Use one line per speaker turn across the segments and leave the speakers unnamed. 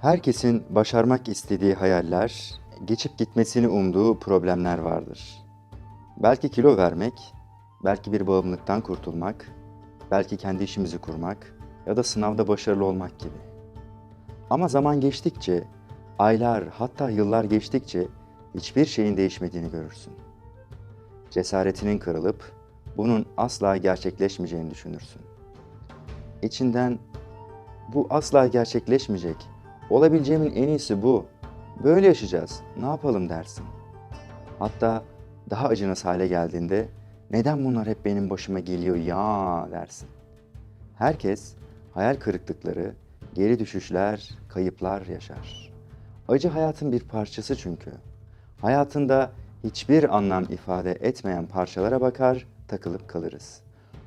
Herkesin başarmak istediği hayaller, geçip gitmesini umduğu problemler vardır. Belki kilo vermek, belki bir bağımlılıktan kurtulmak, belki kendi işimizi kurmak ya da sınavda başarılı olmak gibi. Ama zaman geçtikçe, aylar hatta yıllar geçtikçe hiçbir şeyin değişmediğini görürsün. Cesaretinin kırılıp bunun asla gerçekleşmeyeceğini düşünürsün. İçinden bu asla gerçekleşmeyecek. Olabileceğimin en iyisi bu. Böyle yaşayacağız. Ne yapalım dersin. Hatta daha acınası hale geldiğinde neden bunlar hep benim başıma geliyor ya dersin. Herkes hayal kırıklıkları, geri düşüşler, kayıplar yaşar. Acı hayatın bir parçası çünkü. Hayatında hiçbir anlam ifade etmeyen parçalara bakar, takılıp kalırız.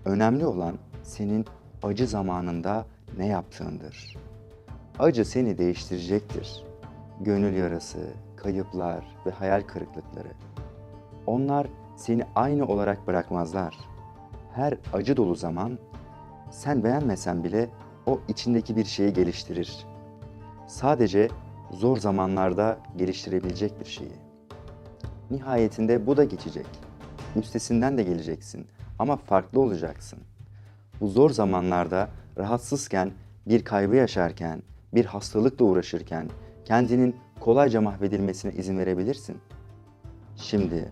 Önemli olan senin acı zamanında ne yaptığındır. Acı seni değiştirecektir. Gönül yarası, kayıplar ve hayal kırıklıkları. Onlar seni aynı olarak bırakmazlar. Her acı dolu zaman sen beğenmesen bile o içindeki bir şeyi geliştirir. Sadece zor zamanlarda geliştirebilecek bir şeyi. Nihayetinde bu da geçecek. Üstesinden de geleceksin ama farklı olacaksın. Bu zor zamanlarda rahatsızken, bir kaybı yaşarken, bir hastalıkla uğraşırken kendinin kolayca mahvedilmesine izin verebilirsin. Şimdi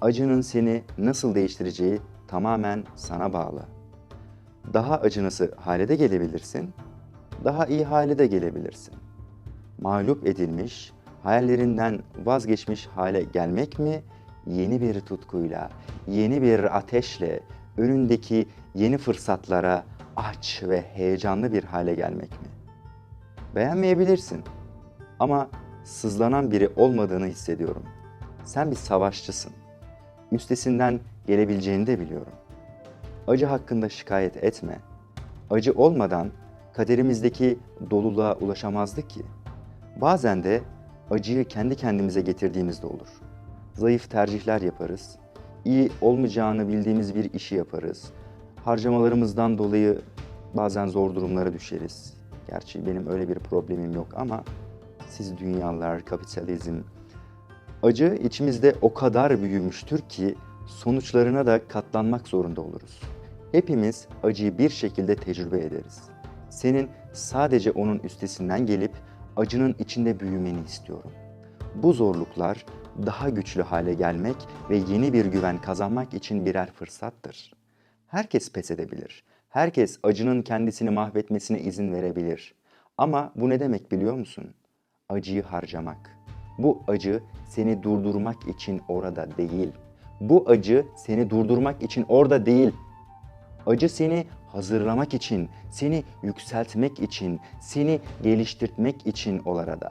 acının seni nasıl değiştireceği tamamen sana bağlı. Daha acınası hale de gelebilirsin, daha iyi hale de gelebilirsin. Mağlup edilmiş, hayallerinden vazgeçmiş hale gelmek mi, yeni bir tutkuyla, yeni bir ateşle, önündeki yeni fırsatlara aç ve heyecanlı bir hale gelmek mi? Beğenmeyebilirsin ama sızlanan biri olmadığını hissediyorum. Sen bir savaşçısın. Üstesinden gelebileceğini de biliyorum. Acı hakkında şikayet etme. Acı olmadan kaderimizdeki doluluğa ulaşamazdık ki. Bazen de acıyı kendi kendimize getirdiğimizde olur. Zayıf tercihler yaparız. İyi olmayacağını bildiğimiz bir işi yaparız. Harcamalarımızdan dolayı bazen zor durumlara düşeriz. Gerçi benim öyle bir problemim yok ama siz dünyalar, kapitalizm, acı içimizde o kadar büyümüştür ki sonuçlarına da katlanmak zorunda oluruz. Hepimiz acıyı bir şekilde tecrübe ederiz. Senin sadece onun üstesinden gelip acının içinde büyümeni istiyorum. Bu zorluklar daha güçlü hale gelmek ve yeni bir güven kazanmak için birer fırsattır. Herkes pes edebilir. Herkes acının kendisini mahvetmesine izin verebilir. Ama bu ne demek biliyor musun? Acıyı harcamak. Bu acı seni durdurmak için orada değil. Bu acı seni durdurmak için orada değil. Acı seni hazırlamak için, seni yükseltmek için, seni geliştirmek için orada.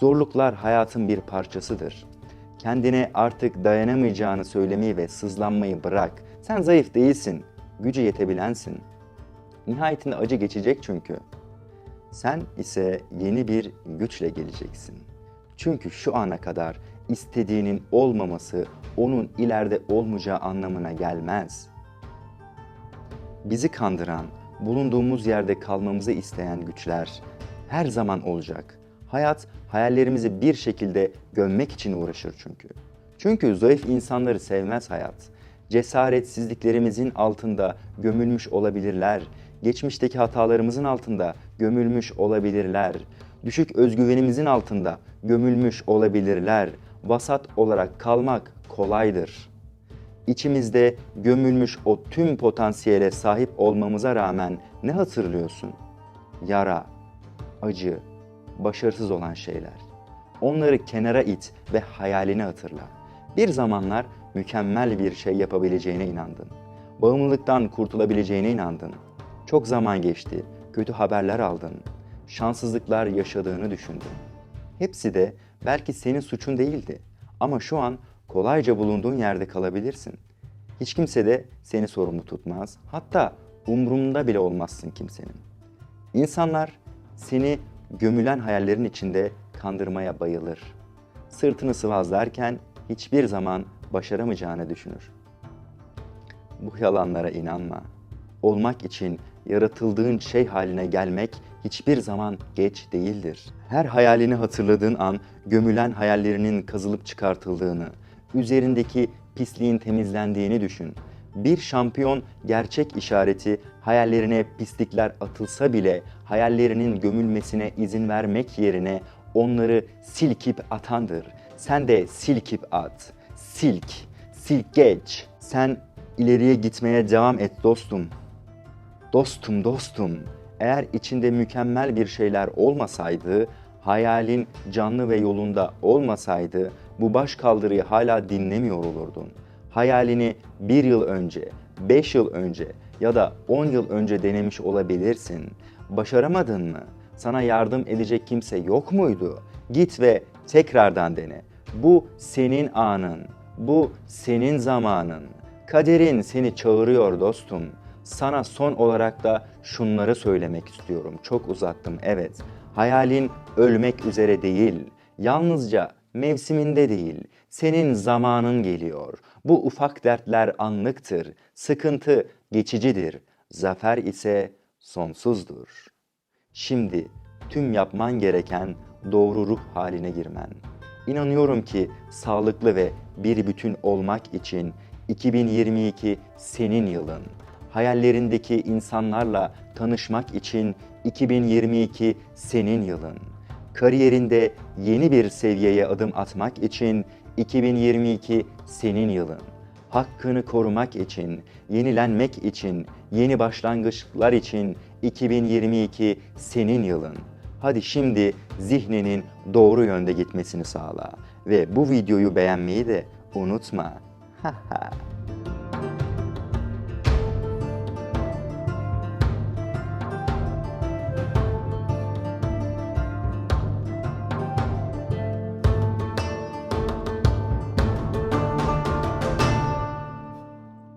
Zorluklar hayatın bir parçasıdır. Kendine artık dayanamayacağını söylemeyi ve sızlanmayı bırak. Sen zayıf değilsin, gücü yetebilensin. Nihayetinde acı geçecek çünkü. Sen ise yeni bir güçle geleceksin. Çünkü şu ana kadar istediğinin olmaması onun ileride olmayacağı anlamına gelmez. Bizi kandıran, bulunduğumuz yerde kalmamızı isteyen güçler her zaman olacak. Hayat hayallerimizi bir şekilde gömmek için uğraşır çünkü. Çünkü zayıf insanları sevmez hayat. Cesaretsizliklerimizin altında gömülmüş olabilirler. Geçmişteki hatalarımızın altında gömülmüş olabilirler. Düşük özgüvenimizin altında gömülmüş olabilirler. Vasat olarak kalmak kolaydır. İçimizde gömülmüş o tüm potansiyele sahip olmamıza rağmen ne hatırlıyorsun? Yara, acı, başarısız olan şeyler. Onları kenara it ve hayalini hatırla. Bir zamanlar mükemmel bir şey yapabileceğine inandın. Bağımlılıktan kurtulabileceğine inandın. Çok zaman geçti, kötü haberler aldın. Şanssızlıklar yaşadığını düşündün. Hepsi de belki senin suçun değildi. Ama şu an kolayca bulunduğun yerde kalabilirsin. Hiç kimse de seni sorumlu tutmaz. Hatta umrunda bile olmazsın kimsenin. İnsanlar seni gömülen hayallerin içinde kandırmaya bayılır. Sırtını sıvazlarken hiçbir zaman başaramayacağını düşünür. Bu yalanlara inanma. olmak için yaratıldığın şey haline gelmek hiçbir zaman geç değildir. Her hayalini hatırladığın an gömülen hayallerinin kazılıp çıkartıldığını, üzerindeki pisliğin temizlendiğini düşün. Bir şampiyon gerçek işareti hayallerine pislikler atılsa bile hayallerinin gömülmesine izin vermek yerine onları silkip atandır. Sen de silkip at. Silk, silk geç. Sen ileriye gitmeye devam et dostum. Dostum dostum, eğer içinde mükemmel bir şeyler olmasaydı, hayalin canlı ve yolunda olmasaydı bu baş kaldırıyı hala dinlemiyor olurdun. Hayalini bir yıl önce, beş yıl önce ya da on yıl önce denemiş olabilirsin. Başaramadın mı? Sana yardım edecek kimse yok muydu? Git ve tekrardan dene. Bu senin anın. Bu senin zamanın. Kaderin seni çağırıyor dostum. Sana son olarak da şunları söylemek istiyorum. Çok uzattım evet. Hayalin ölmek üzere değil. Yalnızca mevsiminde değil. Senin zamanın geliyor. Bu ufak dertler anlıktır. Sıkıntı geçicidir. Zafer ise sonsuzdur. Şimdi tüm yapman gereken doğru ruh haline girmen. İnanıyorum ki sağlıklı ve bir bütün olmak için 2022 senin yılın. Hayallerindeki insanlarla tanışmak için 2022 senin yılın. Kariyerinde yeni bir seviyeye adım atmak için 2022 senin yılın. Hakkını korumak için, yenilenmek için, yeni başlangıçlar için 2022 senin yılın. Hadi şimdi zihninin doğru yönde gitmesini sağla ve bu videoyu beğenmeyi de unutma. Ha ha.